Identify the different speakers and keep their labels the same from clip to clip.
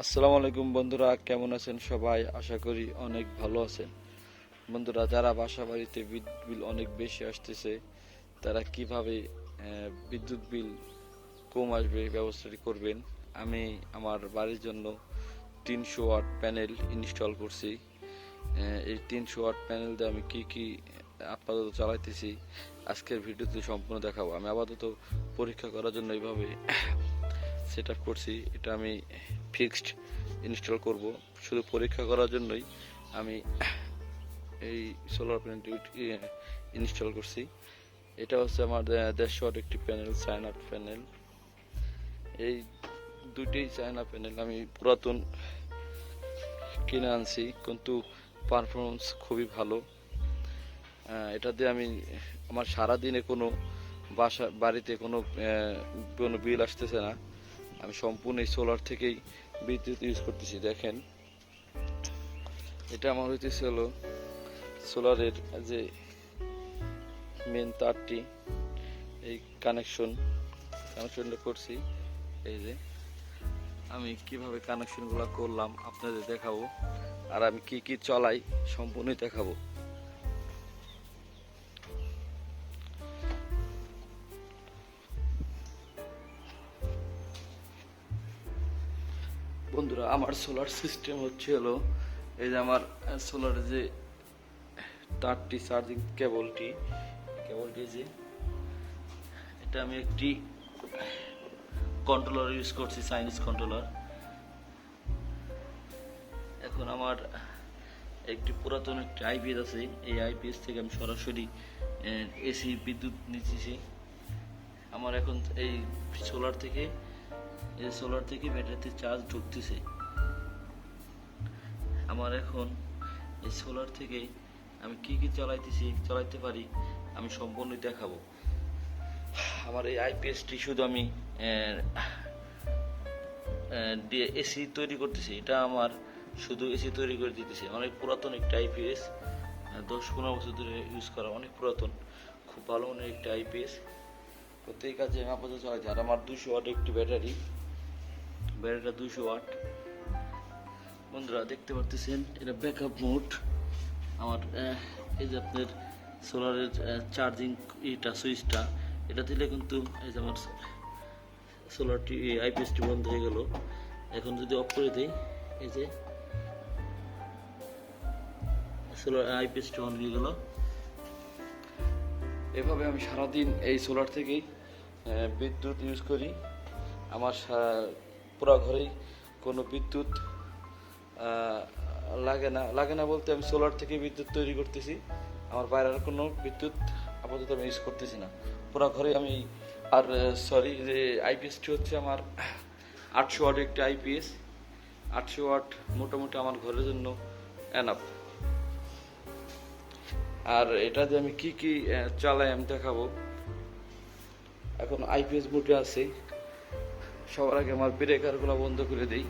Speaker 1: আসসালামু আলাইকুম বন্ধুরা, কেমন আছেন সবাই? আশা করি অনেক ভালো আছেন। বন্ধুরা, যারা বাসা বাড়িতে বিদ্যুৎ বিল অনেক বেশি আসতেছে, তারা কীভাবে বিদ্যুৎ বিল কম আসবে ব্যবস্থাটি করবেন? আমি আমার বাড়ির জন্য তিনশো ওয়াট প্যানেল ইনস্টল করছি। এই তিনশো ওয়াট প্যানেল দিয়ে আমি কি কি আপাতত চালাইতেছি, আজকের ভিডিওতে সম্পূর্ণ দেখাবো। আমি আপাতত পরীক্ষা করার জন্য এইভাবে সেট আপ করছি, এটা আমি ফিক্সড ইনস্টল করব। শুধু পরীক্ষা করার জন্যই আমি এই সোলার প্যানেলটি ইনস্টল করছি। এটা হচ্ছে আমার দেড়শো ওয়াট একটি প্যানেল আপ প্যানেল এই দুইটি চায়না প্যানেল আমি পুরাতন কিনে আনছি, কিন্তু পারফরমেন্স খুবই ভালো। এটা দিয়ে আমি আমার সারাদিনে কোনো বাসা, বাড়িতে কোনো কোনো বিল আসতেছে না। আমি সম্পূর্ণ এই সোলার থেকেই বিদ্যুৎ ইউজ করতেছি, দেখেন। এটা আমার হইতেছে হলো সোলারের যে মেন তারটি, এই কানেকশন কানেকশনটা করছি, এই যে। আমি কীভাবে কানেকশনগুলো করলাম আপনাদের দেখাবো, আর আমি কি কি চলাই সম্পূর্ণই দেখাবো। বন্ধুরা, আমার সোলার সিস্টেম হচ্ছে হলো এই যে আমার সোলার যে তারটি চার্জিং কেবলটি কেবলটি যে এটা আমি একটি কন্ট্রোলার ইউজ করছি চাইনিজ কন্ট্রোলার এখন আমার একটি পুরাতন একটি আইপিএস আছে, এই আইপিএস থেকে আমি সরাসরি এসি বিদ্যুৎ নিচ্ছি আমার এখন এই সোলার থেকে এই সোলার থেকে ব্যাটারিতে চার্জ ঢুকতেছে। আমার এখন এই সোলার থেকে আমি কি কি চালাইতেছি, চালাইতে পারি, আমি সম্পূর্ণ দেখাবো। আমার এই আইপিএসটি শুধু আমি এসি তৈরি করতেছি। এটা আমার শুধু এসি তৈরি করে দিতেছি। অনেক পুরাতন একটা আইপিএস দশ পনেরো বছর ধরে ইউজ করা, অনেক পুরাতন। খুব ভালো মানের একটা আইপিএস প্রত্যেক কাজে আপাতত চালাচ্ছি আর আমার দুশো ওয়াট একটি ব্যাটারি। ব্যাটারিটা দুশো ওয়াট। বন্ধুরা, দেখতে পারতেছেন, এটা ব্যাকআপ মোড আমার এই যে আপনার সোলারের চার্জিং এইটা সুইচটা এটা দিলে কিন্তু এই যে আমার সোলারটি আইপিএসটি বন্ধ হয়ে গেল। এখন যদি অফ করে দিই, এই যে সোলার আইপিএসটি অন হয়ে গেল। এভাবে আমি সারাদিন এই সোলার থেকেই বিদ্যুৎ ইউজ করি। আমার পুরো ঘরেই কোনো বিদ্যুৎ লাগে না। লাগে না বলতে আমি সোলার থেকে বিদ্যুৎ তৈরি করতেছি। আমার বাইরের কোনো বিদ্যুৎ আপাতত আমি ইউজ করতেছি না। পুরো ঘরে আমি, আর সরি যে আইপিএসটি হচ্ছে আমার আটশো ওয়াট একটি আইপিএস আটশো ওয়াট মোটামুটি আমার ঘরের জন্য এনাফ আর এটা দিয়ে আমি কি কি চালাই আমি দেখাবো। এখন আইপিএস মোটে আছে। সবার আগে আমার ব্রেকারগুলো বন্ধ করে দিই।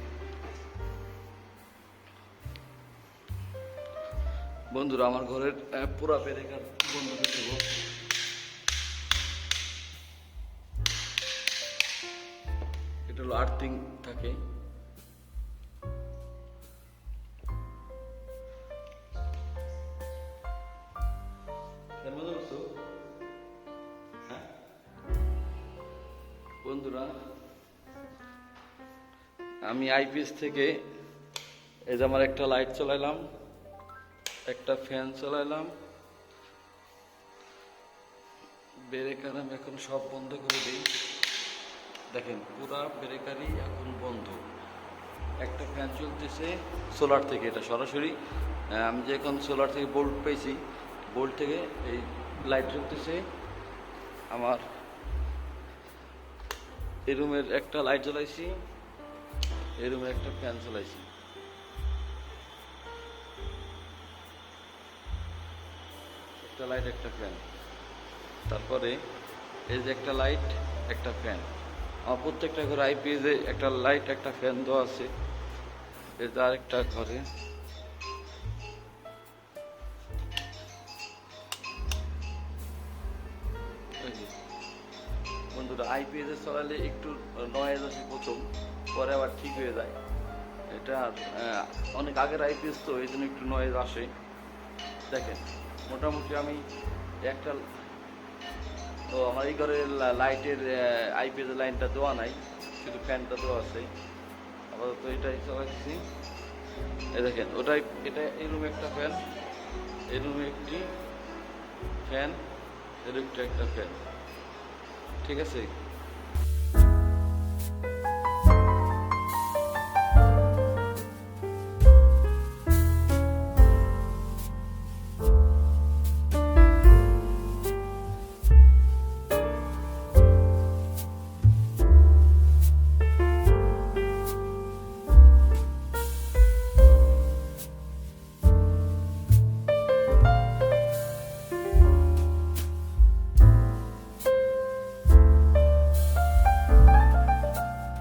Speaker 1: বন্ধুরা, আমার ঘরের পুরা ব্রেকার বন্ধ করে দেবো। এটা হলো আর্থিং থাকে। আমি আইপিএস থেকে এই যে আমার একটা লাইট চালাইলাম, একটা ফ্যান চালাইলাম, ব্রেকার আমি এখন সব বন্ধ করে দিই। দেখেন, পুরা ব্রেকারই এখন বন্ধ। একটা ফ্যান চলতেছে সোলার থেকে, এটা সরাসরি। আমি যে এখন সোলার থেকে বোল্ট পেয়েছি বোল্ট থেকে এই লাইট চলতেছে আমার এই রুমের একটা লাইট জ্বলাইছি, এই রুমের একটা ফ্যান চালাইছি একটা লাইট একটা ফ্যান তারপরে এই যে একটা লাইট একটা ফ্যান আমার প্রত্যেকটা ঘরে আইপিএসে একটা লাইট একটা ফ্যান দেওয়া আছে। যে আরেকটা ঘরে বন্ধুরা আইপিএসে চলালে একটু নয়েজ আসে প্রথম, পরে আবার ঠিক হয়ে যায়। এটা অনেক আগের আইপিএস তো, এই জন্য একটু নয়েজ আসে। দেখেন, মোটামুটি আমি একটা তো আমার এই ঘরে লাইটের আইপিএস লাইনটা দেওয়া নাই, শুধু ফ্যানটা দেওয়া আছে। আপাতত এটাই চালাচ্ছি। দেখেন, ওটাই, এটা এই রুমে একটা ফ্যান এই রুমে একটি ফ্যান এর একটা ফ্যান ঠিক আছে?